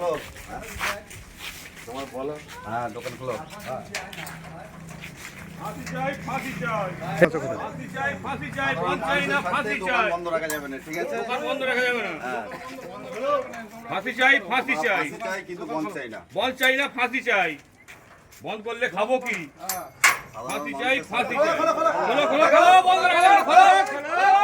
খোলো। হ্যাঁ? তোমার বলো। হ্যাঁ দোকান খোলো। হ্যাঁ। ফাঁসি চাই ফাঁসি চাই ফাঁসি চাই ফাঁসি চাই বন্ধ চাই না ফাঁসি দোকান চাই বন্ধ রাখা যাবে না ঠিক আছে? বন্ধ রাখা যাবে না। হ্যাঁ। ফাঁসি চাই ফাঁসি চাই। কিন্তু বন্ধ চাই না। বল চাই না ফাঁসি চাই। বন্ধ করলে খাব কি? সাধারণ ফাঁসি চাই ফাঁসি চাই। খোলো খোলো খোলো বন্ধ রাখা যাবে না খোলো।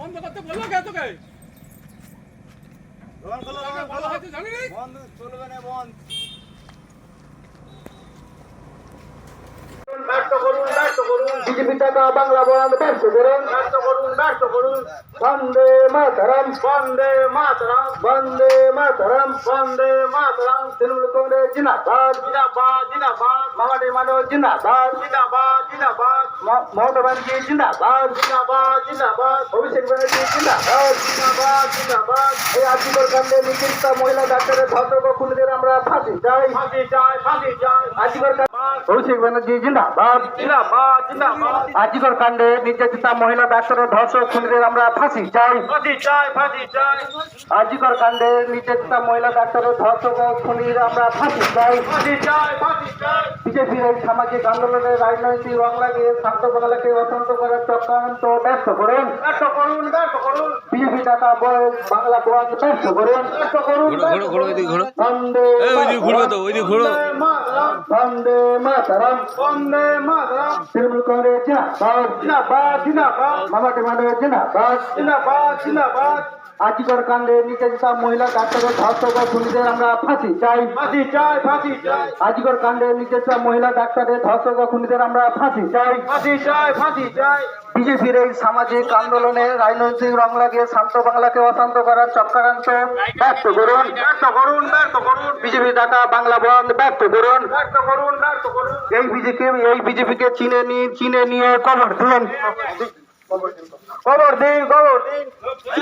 বন্ধ করতে বলল কে তোকে? বলা হয়তো জানি নি ব্যর্থ করুন ব্যর্থ করুন বিজেপি টাকা বাংলা বন্ধ ব্যর্থ করুন। ব্যর্থ করুন ব্যর্থ করুন। বন্দে মাতরম। বন্দে মাতরম। বন্দে মাতরম। বন্দে মাতরম। তৃণমূল কংগ্রেস জিন্দাবাদ। জিন্দাবাদ জিন্দাবাদ। মামাটি মানব জিন্দাবাদ। জিন্দাবাদ জিন্দাবাদ। ম- মমতা ব্যানার্জি জিন্দাবাদ। জিন্দাবাদ জিন্দাবাদ। অভিষেক ব্যানার্জি জিন্দাবাদ। জিন্দাবাদ জিন্দাবাদ। এই আর্থিকর কাণ্ডে নিযুক্ত মহিলা ডাক্তারের ধর্ষক খুনিদের আমরা ফাঁসি চাই। ফাঁসি চাই ফাঁসি চাই। আর্থিকর অভিষেক ব্যানার্জি জিন্দাবাদ। জিন্দাবাদ জিন্দাবাদ। আর্থিকর কাণ্ডে নির্যাতিত মহিলা ডাক্তারের ধর্ষক খুনিদের আমরা ফাঁসি চাই। ফাঁসি চাই ফাঁসি চাই। আর্থিকর কাণ্ডে নির্যাতিত মহিলা ডাক্তারের ধর্ষক খুনির আমরা ফাঁসি চাই। ফাঁসি চাই ফাঁসি চাই। বিজেপির এই সামাজিক আন্দোলনের রাজনৈতিক রং লাগিয়ে শান্ত বাংলাকে অশান্ত করার চক্রান্ত ব্যর্থ করুন। ব্যর্থ করুন ব্যর্থ করুন। বিজেপি টাকা বয়স বাংলা বন্ধ ব্যর্থ করুন। ব্যর্থ করুন ঘোরো ঘোরো ওইদিকে ঘোরো বন্দে এই, ওইদিকে ঘুরবে তো, ওইদিকে ঘুরো। বন্দে মাতরম বন্দে মাতরম তৃণমূল কংগ্রেস জিন্দাবাদ জিন্দাবাদ জিন্দাবাদ মামাটি মানব জিন্দাবাদ জিন্দাবাদ জিন্দাবাদ আজিকর কাণ্ডে নির্যাতিত মহিলা ডাক্তারের ধর্ষক খুনিদের আমরা ফাঁসি চাই। ফাঁসি চাই ফাঁসি চাই। আজিকর কাণ্ডে নির্যাতিত মহিলা ডাক্তারের ধর্ষক খুনিদের আমরা ফাঁসি চাই। ফাঁসি চাই ফাঁসি চাই। বিজেপির এই সামাজিক আন্দোলনে রাজনৈতিক রং লাগিয়ে শান্ত বাংলাকে অশান্ত করার চক্রান্ত ব্যর্থ করুন। ব্যর্থ করুন ব্যর্থ করুন। বিজেপি ডাকা বাংলা বন্ধ ব্যর্থ করুন। ব্যর্থ করুন ব্যর্থ করুন। এই বিজেপি এই বিজেপিকে চিনে নিয়ে চিনে নিয়ে কবর দিন কবর দিন খবর দিন।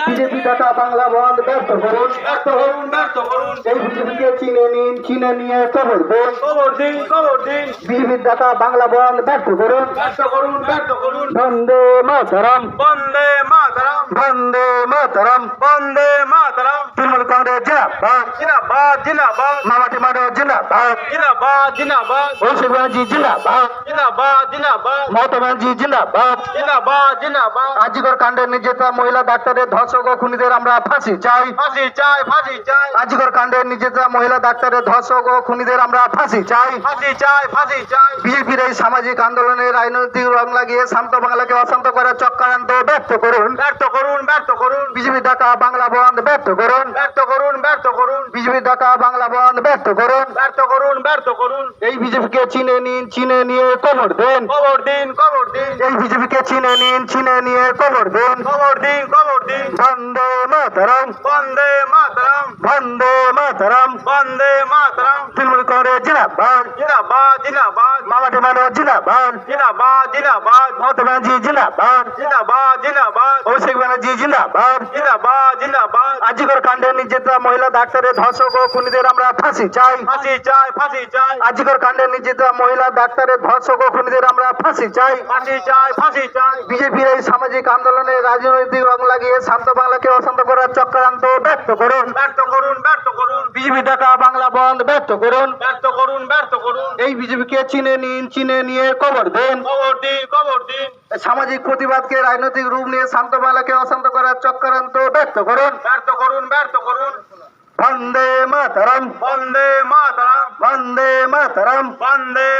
বিজেপি ডাকা বাংলা বন্ধ ব্যর্থ করুন ব্যর্থ করুন ব্যর্থ করুন। এই বিজেপিকে চিনে নিন চিনে নিয়ে খবর দিন। খবর দিন খবর দিন। বিজেপি ডাকা বাংলা বন্ধ ব্যর্থ করুন। ব্যর্থ করুন ব্যর্থ করুন। বন্দে মাতরম। বন্দে মাতরম। বন্দে মাতরম। বন্দে মাতরম। তৃণমূল কংগ্রেস জিন্দাবাদ জিন্দাবাদ জিন্দাবাদ। মামাটি মানব জিন্দাবাদ। জিন্দাবাদ জিন্দাবাদ। অভিষেক ব্যানার্জি জিন্দাবাদ। জিন্দাবাদ জিন্দাবাদ। মমতা ব্যানার্জি জিন্দাবাদ। জিন্দাবাদ জিন্দাবাদ। আজিকর কাণ্ডে নির্যাতিত মহিলা ডাক্তারের ধর্ষক ও খুনিদের আমরা ফাঁসি চাই। ফাঁসি চাই ফাঁসি চাই। আজিকর কাণ্ডে নির্যাতিত মহিলা ডাক্তারের ধর্ষক ও খুনিদের আমরা ফাঁসি চাই। ফাঁসি চাই ফাঁসি চাই। বিজেপির এই সামাজিক আন্দোলনের রাজনৈতিক রং লাগিয়ে শান্ত বাংলাকে অশান্ত করার চক্রান্ত ব্যর্থ করুন। ব্যর্থ করুন ব্যর্থ করুন। বিজেপি ডাকা বাংলা বন্ধ ব্যর্থ করুন। ব্যর্থ করুন ব্যর্থ করুন। বিজেপি ডাকা বাংলা বন্ধ ব্যর্থ করুন ব্যর্থ করুন ব্যর্থ করুন। এই বিজেপিকে চিনে নিন চিনে নিয়ে কবর দেন। খবর দিন খবর দিন। এই বিজেপিকে চিনে নিন চিনে নিয়ে কবর দেন। খবর দিন খবর দিন। বন্দে মাতরম। বন্দে মাতরম। বন্দে মাতরম। বন্দে মাতরম। তৃণমূল কংগ্রেস জিন্দাবাদ। জিন্দাবাদ জিন্দাবাদ। মামাটি মানব জিন্দাবাদ। জিন্দাবাদ জিন্দাবাদ। মমতা ব্যানার্জি জিন্দাবাদ। জিন্দাবাদ জিন্দাবাদ। অভিষেক ব্যানার্জি জিন্দাবাদ। জিন্দাবাদ জিন্দাবাদ। আজিকর কাণ্ডে নির্যাতিত মহিলা ডাক্তারের ধর্ষক ও খুনিদের আমরা ফাঁসি চাই। ফাঁসি চাই ফাঁসি চাই। আজিকর কাণ্ডে নির্যাতিত মহিলা ডাক্তারের ধর্ষক ও খুনিদের আমরা ফাঁসি চাই। ফাঁসি চাই ফাঁসি চাই। বিজেপির এই সামাজিক আন্দোলনে রাজনৈতিক রং লাগিয়ে শান্ত বাংলাকে অশান্ত করার চক্রান্ত ব্যর্থ করুন। ব্যর্থ করুন ব্যর্থ করুন। বিজেপি ডাকা বাংলা বন্ধ ব্যর্থ করুন। ব্যর্থ করুন ব্যর্থ করুন। এই বিজেপিকে চিনে নিন চিনে নিয়ে কবর দেন। খবর দিন খবর দিন। সামাজিক প্রতিবাদকে রাজনৈতিক রূপ নিয়ে শান্ত বাংলাকে অশান্ত করার চক্রান্ত। ব্যর্থ করুন। ব্যর্থ করুন ব্যর্থ করুন। বন্দে মাতরম। বন্দে মাতরম। বন্দে মাতরম। বন্দে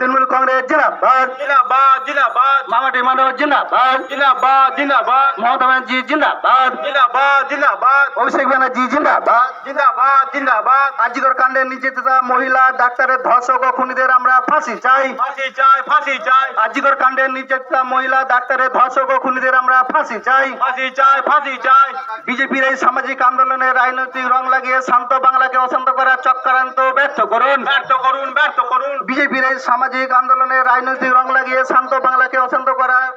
তৃণমূল কংগ্রেস জিন্দাবাদ। জিন্দাবাদ জিন্দাবাদ। মামাটি মানব জিন্দাবাদ। জিন্দাবাদ জিন্দাবাদ। মমতা ব্যানার্জি জিন্দাবাদ। জিন্দাবাদ জিন্দাবাদ। অভিষেক ব্যানার্জি জিন্দাবাদ। জিন্দাবাদ জিন্দাবাদ। আজিকর কাণ্ডের নির্যাতিতা মহিলা ডাক্তারের ধর্ষক ও খুনিদের আমরা ফাঁসি চাই। ফাঁসি চাই ফাঁসি চাই। আজিকর কাণ্ডের নির্যাতিতা মহিলা ডাক্তারের ধর্ষক ও খুনিদের আমরা ফাঁসি চাই। ফাঁসি চাই ফাঁসি চাই। বিজেপির এই সামাজিক আন্দোলনের রাজনৈতিক রং লাগিয়ে শান্ত বাংলাকে অশান্ত করার চক্রান্ত ব্যর্থ করুন। ব্যর্থ করুন ব্যর্থ করুন। বিজেপির এই সামাজিক আন্দোলনের রাজনৈতিক রং লাগিয়ে শান্ত বাংলাকে অশান্ত করা।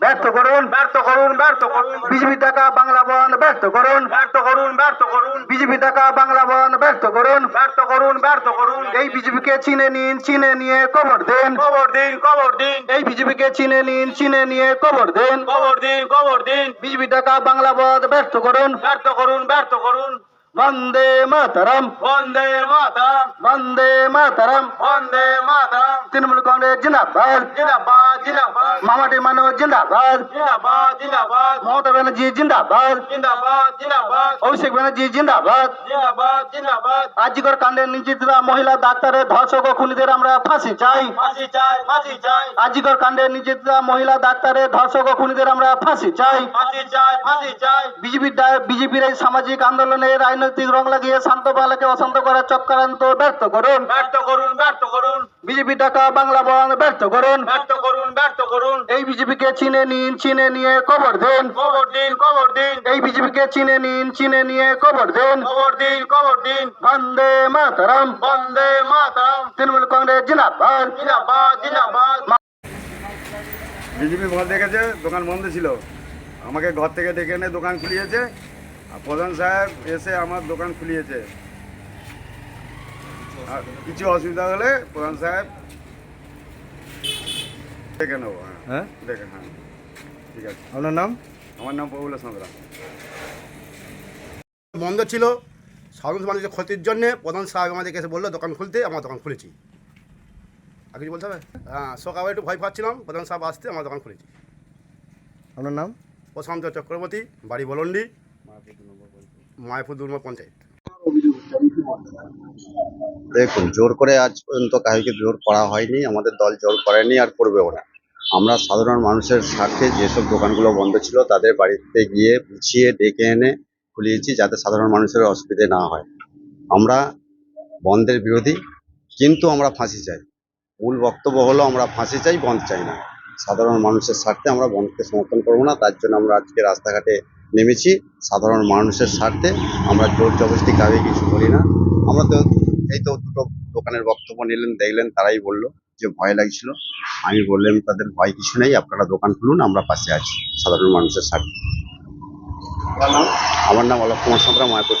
ব্যর্থ করুন ব্যর্থ করুন ব্যর্থ করুন। বিজেপি টাকা বাংলা বন্ধ ব্যর্থ করুন। ব্যর্থ করুন ব্যর্থ করুন। বিজেপি টাকা বাংলা বন্ধ ব্যর্থ করুন। ব্যর্থ করুন ব্যর্থ করুন। এই বিজেপিকে চিনে নিন চিনে নিয়ে কবর দেন। খবর দিন খবর দিন। এই বিজেপিকে চিনে নিন চিনে নিয়ে কবর দেন। খবর দিন খবর দিন। বিজেপি টাকা বাংলা বন্ধ ব্যর্থ করুন। ব্যর্থ করুন ব্যর্থ করুন। বন্দে মাতরম বন্দে মাতরম বন্দে মাতরম বন্দে মাতরম তৃণমূল কংগ্রেস জিন্দাবাদ জিন্দাবাদ জিন্দাবাদ মামাটি মানব জিন্দাবাদ জিন্দাবাদ জিন্দাবাদ মমতা ব্যানার্জি জিন্দাবাদ জিন্দাবাদ জিন্দাবাদ অভিষেক ব্যানার্জি জিন্দাবাদ জিন্দাবাদ জিন্দাবাদ আজিকর কাণ্ডের নির্যাতিতা মহিলা ডাক্তারের ধর্ষক ও খুনিদের আমরা ফাঁসি চাই ফাঁসি চাই ফাঁসি চাই আজিকর কাণ্ডের নির্যাতিতা মহিলা ডাক্তারের ধর্ষক ও খুনিদের আমরা ফাঁসি চাই ফাঁসি চাই ফাঁসি চাই বিজেপির ডা- বিজেপির এই সামাজিক আন্দোলনে রাজনৈতিক রং লাগিয়ে শান্ত বাংলাকে অশান্ত করার চক্রান্ত ব্যর্থ করুন। ব্যর্থ করুন ব্যর্থ করুন। বিজেপি টাকা বাংলা বন্ধ ব্যর্থ করুন। ব্যর্থ করুন ব্যর্থ করুন। এই বিজেপিকে চিনে নিন চিনে নিয়ে কবর দেন। খবর দিন খবর দিন। এই বিজেপিকে চিনে নিন চিনে নিয়ে কবর দেন। খবর দিন খবর দিন। বন্দে মাতরম। বন্দে মাতরম। তৃণমূল কংগ্রেস জিন্দাবাদ। জিন্দাবাদ জিন্দাবাদ। বিজেপি ভোট দেখেছে দোকান বন্ধ ছিল। আমাকে ঘর থেকে ডেকে এনে দোকান খুলিয়েছে। প্রধান সাহেব এসে আমার দোকান খুলিয়েছে। আর কিছু অসুবিধা হলে প্রধান সাহেব দেখে নেব হ্যাঁ। হ্যাঁ? দেখে হ্যাঁ। ঠিক আছে। আপনার নাম? আমার নাম প্রবুল সাঁতরা। বন্ধ ছিল। সাধারণ মানুষের ক্ষতির জন্য প্রধান সাহেব আমাদেরকে এসে বলল দোকান খুলতে আমার দোকান খুলেছি। আর কিছু বলতে হবে? হ্যাঁ সকালে একটু ভয় পাচ্ছিলাম। প্রধান সাহেব আসতে আমার দোকান খুলেছি। আপনার নাম? প্রশান্ত চক্রবর্তী বাড়ি বলন্ডি। দেখুন, জোর করে আজ পর্যন্ত কাউকে জোর করা হয়নি, আমাদের দল জোর করেনি আর করবেও না। আমরা সাধারণ মানুষের স্বার্থে যেসব দোকানগুলো বন্ধ ছিল, তাদের বাড়িতে গিয়ে বুঝিয়ে ডেকে এনে খুলিয়েছি যাতে সাধারণ মানুষের অসুবিধে না হয়। আমরা বন্ধের বিরোধী, কিন্তু আমরা ফাঁসি চাই। মূল বক্তব্য হলো, আমরা ফাঁসি চাই, বন্ধ চাই না। সাধারণ মানুষের স্বার্থে আমরা বন্ধকে সমর্থন করব না, তার জন্য আমরা আজকে রাস্তাঘাটে নেমেছি। সাধারণ মানুষের স্বার্থে আমরা জোর জবরদস্তি কাউকে কিছু করি না। আমরা তো এই তো দুটো দোকানের বক্তব্য নিলেন দেখলেন তারাই বলল যে ভয় লাগছিল। আমি বললাম তাদের ভয় কিছু নেই আপনারা দোকান খুলুন আমরা পাশে আছি। সাধারণ মানুষের স্বার্থে। আমার নাম অলোক কুমার সন্ত্রা মায়াপুর